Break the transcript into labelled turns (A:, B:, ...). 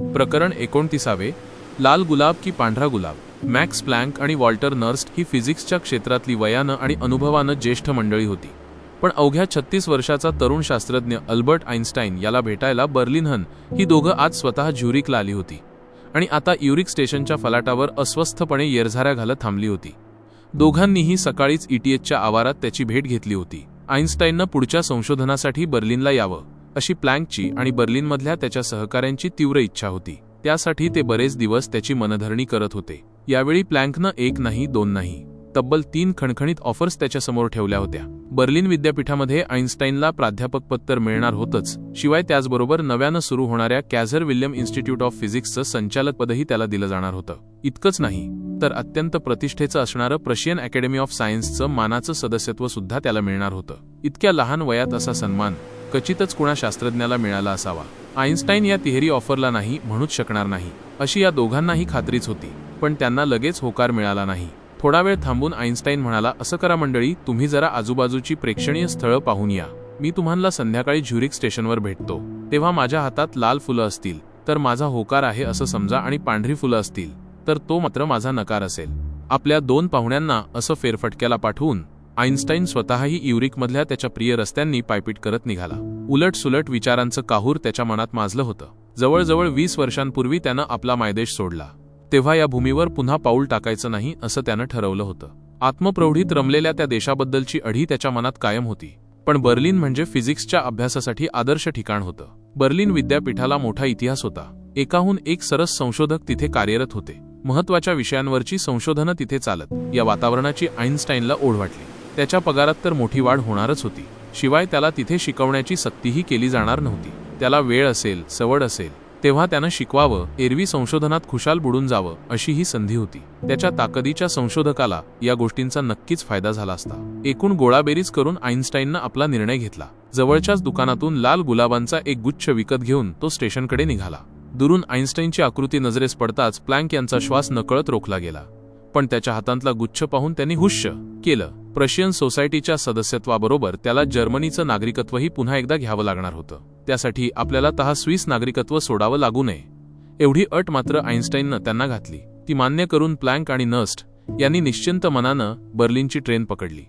A: प्रकरण एकोणतीसावे लाल गुलाब की पांढरा गुलाब. मॅक्स प्लँक आणि वॉल्टर नर्स्ट ही फिजिक्सच्या क्षेत्रातली वयानं आणि अनुभवानं ज्येष्ठ मंडळी होती. पण अवघ्या छत्तीस वर्षाचा तरुण शास्त्रज्ञ अल्बर्ट आईन्स्टाईन याला भेटायला बर्लिनहन ही दोघं आज स्वतः झ्युरिकला आली होती. आणि आता युरिक स्टेशनच्या फलाटावर अस्वस्थपणे येरझाऱ्या घालत थांबली होती. दोघांनीही सकाळीच ईटीएचच्या आवारात त्याची भेट घेतली होती. आईन्स्टाईननं पुढच्या संशोधनासाठी बर्लिनला यावं. अशी प्लँकची आणि बर्लिनमधल्या त्याच्या सहकाऱ्यांची तीव्र इच्छा होती. त्यासाठी ते बरेच दिवस त्याची मनधरणी करत होते. यावेळी प्लँकनं एक नाही दोन नाही तब्बल तीन खणखणीत ऑफर्स त्याच्यासमोर ठेवल्या होत्या. बर्लिन विद्यापीठामध्ये आईन्स्टाईनला प्राध्यापक तर मिळणार होतंच शिवाय त्याचबरोबर नव्यानं सुरू होणाऱ्या कॅझर विल्यम इन्स्टिट्यूट ऑफ फिजिक्सचं संचालक पदही त्याला दिलं जाणार होतं. इतकंच नाही तर अत्यंत प्रतिष्ठेचं असणारं प्रशियन अकॅडमी ऑफ सायन्सचं मानाचं सदस्यत्व सुद्धा त्याला मिळणार होतं. इतक्या लहान वयात असा सन्मान क्वचितच कुणा शास्त्रज्ञाला मिळाला असावा. आईन्स्टाईन या तिहेरी ऑफरला नाही म्हणूच शकणार नाही. अशी या दोघांनाही खात्रीच होती पण त्यांना लगेच होकार मिळाला नाही. थोडा वेळ थांबून आईन्स्टाईन म्हणाला असं करा मंडळी तुम्ही जरा आजूबाजूची प्रेक्षणीय स्थळं पाहून या. मी तुम्हाला संध्याकाळी झ्युरिक स्टेशनवर भेटतो. तेव्हा माझ्या हातात लाल फुलं असतील. तर माझा होकार आहे असं समजा आणि पांढरी फुलं असतील. तर तो मात्र माझा नकार असेल. आपल्या दोन पाहुण्यांना असं फेरफटक्याला पाठवून आईन्स्टाईन स्वतःही युरिकमधल्या त्याच्या प्रिय रस्त्यांनी पायपीट करत निघाला. उलट सुलट विचारांचं काहूर त्याच्या मनात माजलं होतं. जवळजवळ वीस वर्षांपूर्वी त्यानं आपला मायदेश सोडला. तेव्हा या भूमीवर पुन्हा पाऊल टाकायचं नाही असं त्यानं ठरवलं होतं. आत्मप्रौढीत रमलेल्या त्या देशाबद्दलची अढी त्याच्या मनात कायम होती. पण बर्लिन म्हणजे फिजिक्सच्या अभ्यासासाठी आदर्श ठिकाण होतं. बर्लिन विद्यापीठाला मोठा इतिहास होता. एकाहून एक सरस संशोधक तिथे कार्यरत होते. महत्त्वाच्या विषयांवरची संशोधनं तिथे चालत या वातावरणाची आईन्स्टाईनला ओढ वाटली. त्याच्या पगारात तर मोठी वाढ होणारच होती. शिवाय त्याला तिथे शिकवण्याची सक्तीही केली जाणार नव्हती. त्याला वेळ असेल सवड असेल तेव्हा त्यानं शिकवावं एरवी संशोधनात खुशाल बुडून जावं अशी ही संधी होती. त्याच्या ताकदीच्या संशोधकाला या गोष्टींचा नक्कीच फायदा झाला असता. एकूण गोळाबेरीज करून आईन्स्टाईननं आपला निर्णय घेतला. जवळच्याच दुकानातून लाल गुलाबांचा एक गुच्छ विकत घेऊन तो स्टेशनकडे निघाला. दुरून आईन्स्टाईनची आकृती नजरेस पडताच प्लँक यांचा श्वास नकळत रोखला गेला. पण त्याच्या हातांतला गुच्छ पाहून त्यांनी हुश्य केलं. प्रशियन सोसायटीच्या सदस्यत्वाबरोबर त्याला जर्मनीचं नागरिकत्वही पुन्हा एकदा घ्यावं लागणार होतं. त्यासाठी आपल्याला तहा स्विस नागरिकत्व सोडावं लागू नये. एवढी अट मात्र आईन्स्टाईननं त्यांना घातली. ती मान्य करून प्लँक आणि नस्ट यांनी निश्चिंत मनानं बर्लिनची ट्रेन पकडली.